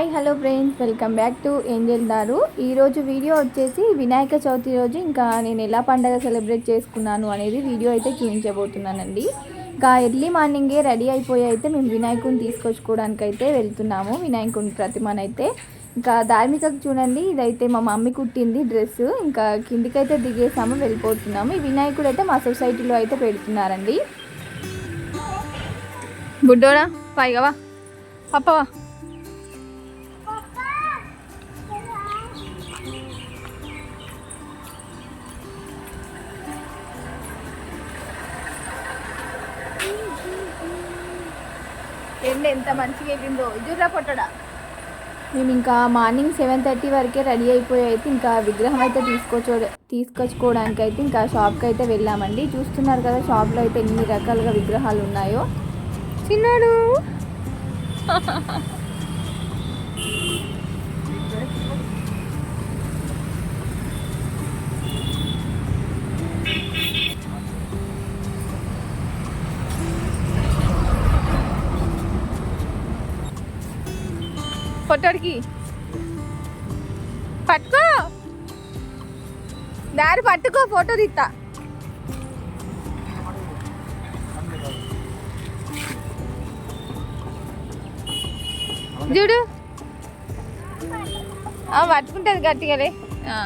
Hi hello friends. Welcome back to angel దారు. ఈరోజు video వచ్చేసి వినాయక చవితి రోజు. ఇంకా నేను ఎలా పండగ సెలబ్రేట్ చేసుకున్నాను అనేది వీడియో అయితే చూపించబోతున్నానండి. ఇంకా ఎర్లీ మార్నింగే రెడీ అయిపోయి అయితే మేము వినాయకుడిని తీసుకొచ్చుకోవడానికి అయితే వెళ్తున్నాము. వినాయకుని ప్రతిమనైతే. ఇంకా ధార్మికకు చూడండి ఇదైతే మా మమ్మీ కుట్టింది డ్రెస్ ఇంకా కిందికైతే దిగేసాము వెళ్ళిపోతున్నాము. ఈ వినాయకుడు అయితే మా సొసైటీలో అయితే పెడుతున్నారండి. బుడ్డోడా పైగవా పప్పవా ఎంత మంచిగా వెళ్ళిందో ఇజురా పొట్టడా. మేము ఇంకా మార్నింగ్ సెవెన్ థర్టీ వరకే రెడీ అయిపోయి అయితే ఇంకా విగ్రహం అయితే తీసుకొచ్చు తీసుకొచ్చుకోవడానికి అయితే ఇంకా షాప్కి అయితే వెళ్ళామండి. చూస్తున్నారు కదా షాప్లో అయితే ఎన్ని రకాలుగా విగ్రహాలు ఉన్నాయో. చిన్నాడు. పొట్టడికి పట్టుకో. దారి పట్టుకో ఫోటో తీస్తా చూడు. ఆ, పట్టుకుంటుంది గట్టిగాలే ఆ.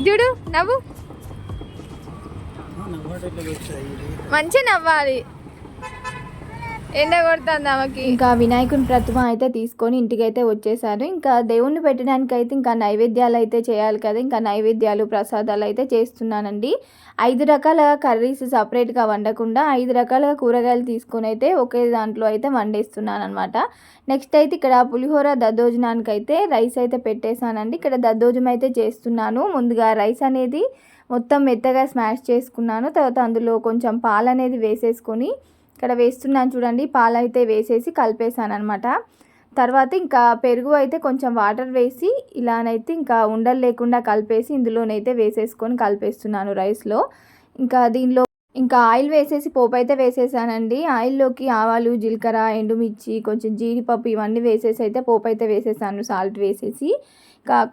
చూడు నవ్వు. మంచిగా నవ్వాలి. ఎండ కొడుతుంది ఆమెకి. ఇంకా వినాయకుని ప్రతిమ అయితే తీసుకొని ఇంటికి అయితే వచ్చేసారు. ఇంకా దేవుణ్ణి పెట్టడానికి అయితే ఇంకా నైవేద్యాలు అయితే చేయాలి కదా. ఇంకా నైవేద్యాలు ప్రసాదాలు అయితే చేస్తున్నానండి. ఐదు రకాల కర్రీస్ సపరేట్గా వండకుండా ఐదు రకాల కూరగాయలు తీసుకొని అయితే ఒకే దాంట్లో అయితే వండేస్తున్నాను అనమాట నెక్స్ట్ అయితే ఇక్కడ పులిహోర దద్దోజనానికి అయితే రైస్ అయితే పెట్టేశానండి. ఇక్కడ దద్దోజనం అయితే చేస్తున్నాను. ముందుగా రైస్ అనేది మొత్తం మెత్తగా స్మాష్ చేసుకున్నాను. తర్వాత అందులో కొంచెం పాలు అనేది వేసేసుకొని ఇక్కడ వేస్తున్నాను చూడండి పాలు అయితే వేసేసి కలిపేసాను అనమాట తర్వాత ఇంకా పెరుగు అయితే కొంచెం వాటర్ వేసి ఇలానైతే ఇంకా ఉండలు లేకుండా కలిపేసి ఇందులోనైతే వేసేసుకొని కలిపేస్తున్నాను రైస్లో. ఇంకా దీనిలో ఇంకా ఆయిల్ వేసేసి పోపు అయితే వేసేసానండి. ఆయిల్లోకి ఆవాలు జీలకర్ర ఎండుమిర్చి కొంచెం జీడిపప్పు ఇవన్నీ వేసేసి అయితే పోపు అయితే వేసేసాను సాల్ట్ వేసేసి.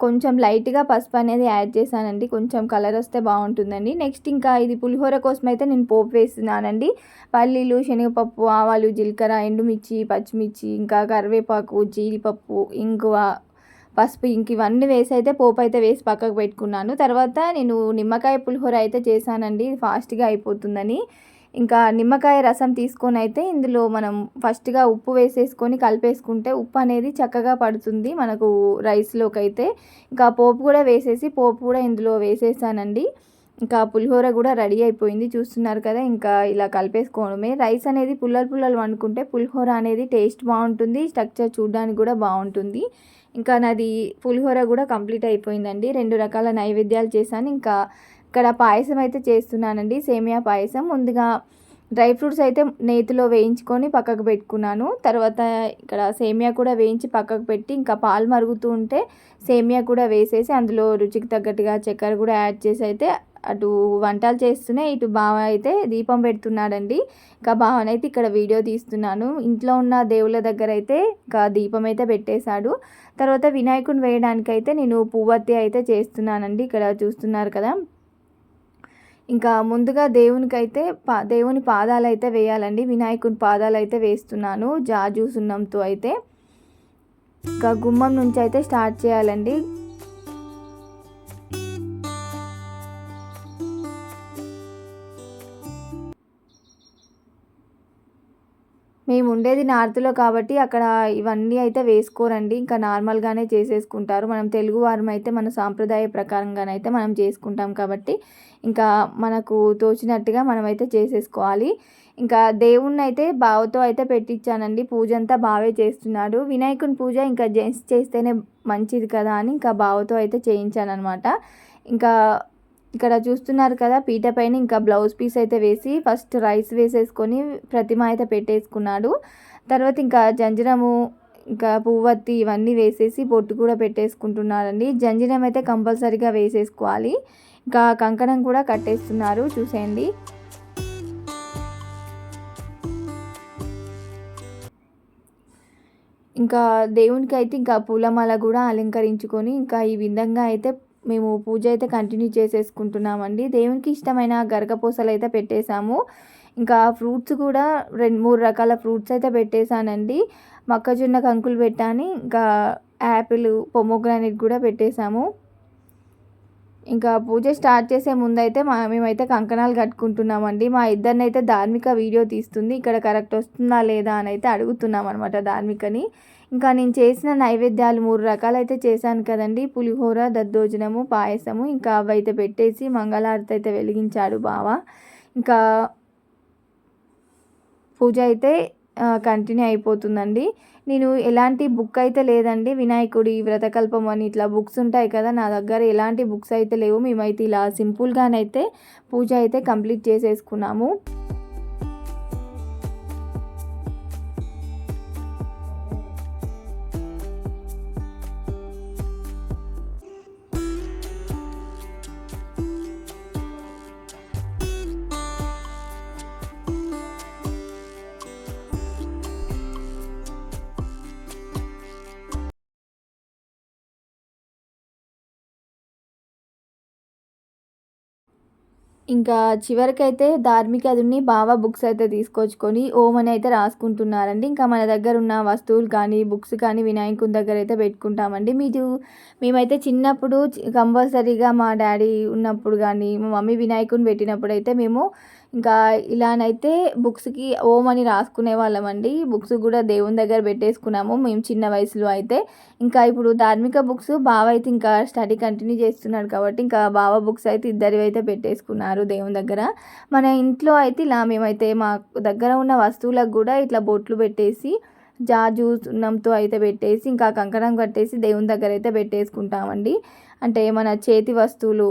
కొంచెం లైట్గా పసుపు అనేది యాడ్ చేశానండి. కొంచెం కలర్ వస్తే బాగుంటుందండి. నెక్స్ట్ ఇంకా ఇది పులిహోర కోసం అయితే నేను పోపు వేస్తున్నానండి. పల్లీలు శనగపప్పు ఆవాలు జీలకర్ర ఎండుమిర్చి పచ్చిమిర్చి ఇంకా కరివేపాకు జీడిపప్పు ఇంగువ పసుపు ఇంక ఇవన్నీ వేసి అయితే పోపు అయితే వేసి పక్కకు పెట్టుకున్నాను. తర్వాత నేను నిమ్మకాయ పులిహోర అయితే చేశానండి. ఫాస్ట్గా అయిపోతుందని. ఇంకా నిమ్మకాయ రసం తీసుకొని అయితే ఇందులో మనం ఫస్ట్గా ఉప్పు వేసేసుకొని కలిపేసుకుంటే ఉప్పు అనేది చక్కగా పడుతుంది మనకు రైస్లోకి అయితే. ఇంకా పోపు కూడా వేసేసి పోపు కూడా ఇందులో వేసేసానండి. ఇంకా పులిహోర కూడా రెడీ అయిపోయింది. చూస్తున్నారు కదా ఇంకా ఇలా కలిపేసుకోవడమే. రైస్ అనేది పుల్లలు పుల్లలు వండుకుంటే పులిహోర అనేది టేస్ట్ బాగుంటుంది స్ట్రక్చర్ చూడడానికి కూడా బాగుంటుంది. ఇంకా నాది పులిహోర కూడా కంప్లీట్ అయిపోయిందండి. రెండు రకాల నైవేద్యాలు చేశాను. ఇంకా ఇక్కడ పాయసం అయితే చేస్తున్నానండి సేమియా పాయసం. ముందుగా డ్రై ఫ్రూట్స్ అయితే నేతిలో వేయించుకొని పక్కకు పెట్టుకున్నాను. తర్వాత ఇక్కడ సేమియా కూడా వేయించి పక్కకు పెట్టి ఇంకా పాలు మరుగుతూ ఉంటే సేమియా కూడా వేసేసి అందులో రుచికి తగ్గట్టుగా చక్కెర కూడా యాడ్ చేసి అయితే అటు వంటలు చేస్తూనే ఇటు బావ అయితే దీపం పెడుతున్నాడండి. ఇంకా బావనైతే ఇక్కడ వీడియో తీస్తున్నాను. ఇంట్లో ఉన్న దేవుళ్ళ దగ్గర అయితే ఇంకా దీపం అయితే పెట్టేశాడు. తర్వాత వినాయకుని వేయడానికైతే నేను పువ్వత్తి అయితే చేస్తున్నానండి. ఇక్కడ చూస్తున్నారు కదా ఇంకా ముందుగా దేవునికి అయితే పా దేవుని పాదాలు అయితే వేయాలండి. వినాయకుని పాదాలు అయితే వేస్తున్నాను. జాజు సున్నంతో అయితే. ఇంకా గుమ్మం నుంచి అయితే స్టార్ట్ చేయాలండి. మేము ఉండేది నార్త్లో కాబట్టి అక్కడ ఇవన్నీ అయితే వేసుకోరండి. ఇంకా నార్మల్గానే చేసేసుకుంటారు. మనం తెలుగు వారం అయితే మన సాంప్రదాయ ప్రకారంగానైతే మనం చేసుకుంటాం కాబట్టి ఇంకా మనకు తోచినట్టుగా మనమైతే చేసేసుకోవాలి. ఇంకా దేవుణ్ణి అయితే బావతో అయితే పెట్టించానండి. పూజ అంతా బావే చేస్తున్నాడు. వినాయకుని పూజ ఇంకా జెంట్స్ చేస్తేనే మంచిది కదా అని ఇంకా బావతో అయితే చేయించాను అనమాట ఇంకా ఇక్కడ చూస్తున్నారు కదా పీట పైన ఇంకా బ్లౌజ్ పీస్ అయితే వేసి ఫస్ట్ రైస్ వేసేసుకొని ప్రతిమ అయితే పెట్టేసుకున్నాడు. తర్వాత ఇంకా జంజరము ఇంకా పువ్వత్తి ఇవన్నీ వేసేసి బొట్టు కూడా పెట్టేసుకుంటున్నారండి. జంజరం అయితే కంపల్సరీగా వేసేసుకోవాలి. ఇంకా కంకణం కూడా కట్టేస్తున్నారు చూసేయండి. ఇంకా దేవునికి అయితే ఇంకా పూలమాల కూడా అలంకరించుకొని ఇంకా ఈ విధంగా అయితే మేము పూజ అయితే కంటిన్యూ చేసేసుకుంటున్నామండి. దేవునికి ఇష్టమైన గరగపూసలు అయితే పెట్టేశాము. ఇంకా ఫ్రూట్స్ కూడా రెండు మూడు రకాల ఫ్రూట్స్ అయితే పెట్టేశానండి. మొక్కజొన్న కంకులు పెట్టాను ఇంకా యాపిల్ పొమోగ్రానైట్ కూడా పెట్టేశాము. ఇంకా పూజ స్టార్ట్ చేసే ముందైతే మా మేమైతే కంకణాలు కట్టుకుంటున్నామండి. మా ఇద్దరిని అయితే ధార్మిక వీడియో తీస్తుంది. ఇక్కడ కరెక్ట్ వస్తుందా లేదా అని అయితే అడుగుతున్నాం అనమాట ధార్మికని. ఇంకా నేను చేసిన నైవేద్యాలు మూడు రకాలు అయితే చేశాను కదండి. పులిహోర దద్దోజనము పాయసము ఇంకా అవి అయితే పెట్టేసి మంగళారతి అయితే వెలిగించాడు బావ. ఇంకా పూజ అయితే కంటిన్యూ అయిపోతుందండి. నేను ఎలాంటి బుక్ అయితే లేదండి. వినాయకుడి వ్రతకల్పం అని ఇట్లా బుక్స్ ఉంటాయి కదా నా దగ్గర ఎలాంటి బుక్స్ అయితే లేవు. మేమైతే ఇలా సింపుల్గానైతే పూజ అయితే కంప్లీట్ చేసేసుకున్నాము. ఇంకా చివరికైతే ధార్మిక అదుని బావ బుక్స్ అయితే తీసుకొచ్చుకొని ఓం అని అయితే రాసుకుంటున్నారండి. ఇంకా మన దగ్గర ఉన్న వస్తువులు కానీ బుక్స్ కానీ వినాయకుని దగ్గర అయితే పెట్టుకుంటామండి. మీరు మేమైతే చిన్నప్పుడు కంపల్సరీగా మా డాడీ ఉన్నప్పుడు కానీ మా మమ్మీ వినాయకుని పెట్టినప్పుడు అయితే మేము ఇంకా ఇలానైతే బుక్స్కి ఓం అని రాసుకునే వాళ్ళమండి. బుక్స్ కూడా దేవుని దగ్గర పెట్టేసుకున్నాము మేము చిన్న వయసులో అయితే. ఇంకా ఇప్పుడు ధార్మిక బుక్స్ బావ అయితే ఇంకా స్టడీ కంటిన్యూ చేస్తున్నాడు కాబట్టి ఇంకా బావ బుక్స్ అయితే ఇద్దరు అయితే పెట్టేసుకున్నారు దేవుని దగ్గర. మన ఇంట్లో అయితే ఇలా మేమైతే మా దగ్గర ఉన్న వస్తువులకు కూడా ఇట్లా బొట్లు పెట్టేసి జాజు సున్నంతో అయితే పెట్టేసి ఇంకా కంకణం కట్టేసి దేవుని దగ్గర అయితే పెట్టేసుకుంటామండి. అంటే మన చేతి వస్తువులు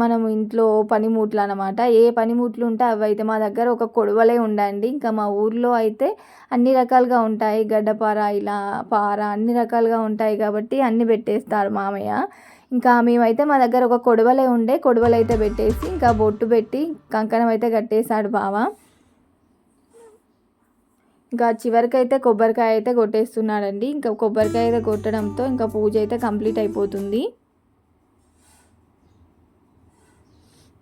మనం ఇంట్లో పనిముట్లు అనమాట ఏ పనిముట్లు ఉంటే అవి అయితే మా దగ్గర ఒక కొడవలే ఉండండి. ఇంకా మా ఊర్లో అయితే అన్ని రకాలుగా ఉంటాయి. గడ్డపార ఇలా పార అన్ని రకాలుగా ఉంటాయి కాబట్టి అన్ని పెట్టేస్తారు మామయ్య. ఇంకా మేమైతే మా దగ్గర ఒక కొడవలే ఉండే కొడవలు అయితే పెట్టేసి ఇంకా బొట్టు పెట్టి కంకణం అయితే కట్టేశాడు బావ. ఇంకా చివరికైతే కొబ్బరికాయ అయితే కొట్టేస్తున్నాడండి. ఇంకా కొబ్బరికాయ అయితే కొట్టడంతో ఇంకా పూజ అయితే కంప్లీట్ అయిపోతుంది.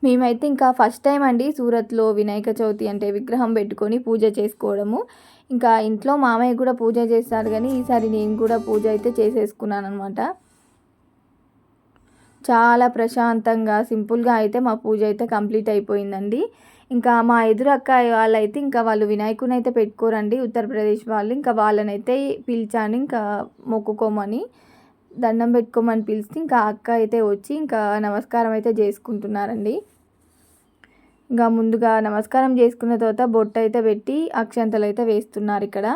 మేమైతే ఇంకా ఫస్ట్ టైం అండి సూరత్లో వినాయక చవితి అంటే విగ్రహం పెట్టుకొని పూజ చేసుకోవడము. ఇంకా ఇంట్లో మామయ్య కూడా పూజ చేస్తారు కానీ ఈసారి నేను కూడా పూజ అయితే చేసేసుకున్నాను అనమాట చాలా ప్రశాంతంగా సింపుల్గా అయితే మా పూజ అయితే కంప్లీట్ అయిపోయిందండి. ఇంకా మా ఎదురు అక్క వాళ్ళైతే ఇంకా వాళ్ళు వినాయకుని అయితే పెట్టుకోరండి. ఉత్తరప్రదేశ్ వాళ్ళు ఇంకా వాళ్ళనైతే పిలిచాను. ఇంకా మొక్కుకోమని దండం పెట్టుకోమని పిలిస్తే ఇంకా అక్క అయితే వచ్చి ఇంకా నమస్కారం అయితే చేసుకుంటున్నారండి. ఇంకా ముందుగా నమస్కారం చేసుకున్న తర్వాత బొట్టు అయితే పెట్టి అక్షంతలు అయితే వేస్తున్నారు ఇక్కడ.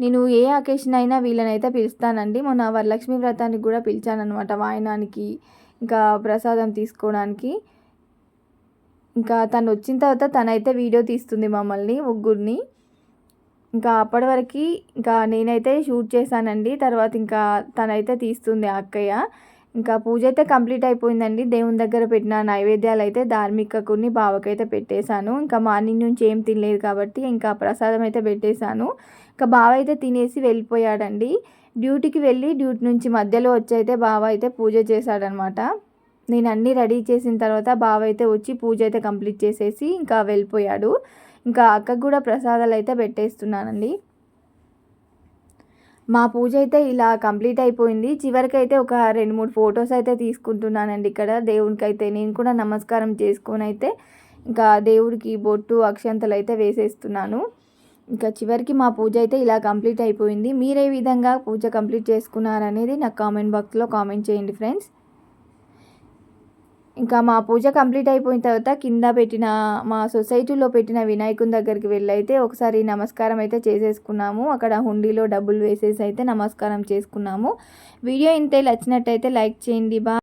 నేను ఏ అకేషన్ అయినా వీళ్ళనైతే పిలుస్తానండి. మొన్న వరలక్ష్మి వ్రతానికి కూడా పిలిచానమాట వాయనానికి ఇంకా ప్రసాదం తీసుకోవడానికి. ఇంకా తను వచ్చిన తర్వాత తనైతే వీడియో తీస్తుంది మమ్మల్ని ముగ్గురిని. ఇంకా అప్పటి వరకు ఇంకా నేనైతే షూట్ చేశానండి. తర్వాత ఇంకా తనైతే తీస్తుంది ఆ అక్కయ్య. ఇంకా పూజ అయితే కంప్లీట్ అయిపోయిందండి. దేవుని దగ్గర పెట్టిన నైవేద్యాలు అయితే ధార్మికకుని బావకైతే పెట్టేశాను. ఇంకా మార్నింగ్ నుంచి ఏం తినలేదు కాబట్టి ఇంకా ప్రసాదం అయితే పెట్టేశాను. ఇంకా బావ అయితే తినేసి వెళ్ళిపోయాడండి. డ్యూటీకి వెళ్ళి డ్యూటీ నుంచి మధ్యలో వచ్చి అయితే బావ అయితే పూజ చేశాడనమాట. నేను అన్నీ రెడీ చేసిన తర్వాత బావ అయితే వచ్చి పూజ అయితే కంప్లీట్ చేసేసి ఇంకా వెళ్ళిపోయాడు. ఇంకా అక్కకు కూడా ప్రసాదాలు అయితే పెట్టేస్తున్నానండి. మా పూజ అయితే ఇలా కంప్లీట్ అయిపోయింది. చివరికి అయితే ఒక రెండు మూడు ఫొటోస్ అయితే తీసుకుంటున్నానండి ఇక్కడ. దేవునికి అయితే నేను కూడా నమస్కారం చేసుకొని అయితే ఇంకా దేవుడికి బొట్టు అక్షంతలు అయితే వేసేస్తున్నాను. ఇంకా చివరికి మా పూజ అయితే ఇలా కంప్లీట్ అయిపోయింది. మీరే విధంగా పూజ కంప్లీట్ చేసుకున్నారనేది నాకు కామెంట్ బాక్స్లో కామెంట్ చేయండి ఫ్రెండ్స్. ఇంకా మా పూజ కంప్లీట్ అయిపోయిన తర్వాత కింద పెట్టిన మా సొసైటీలో పెట్టిన వినాయకుని దగ్గరికి వెళ్ళైతే ఒకసారి నమస్కారం అయితే చేసేసుకున్నాము. అక్కడ హుండీలో డబ్బులు వేసేసి అయితే నమస్కారం చేసుకున్నాము. వీడియో ఇంతే నచ్చినట్టయితే లైక్ చేయండి. బా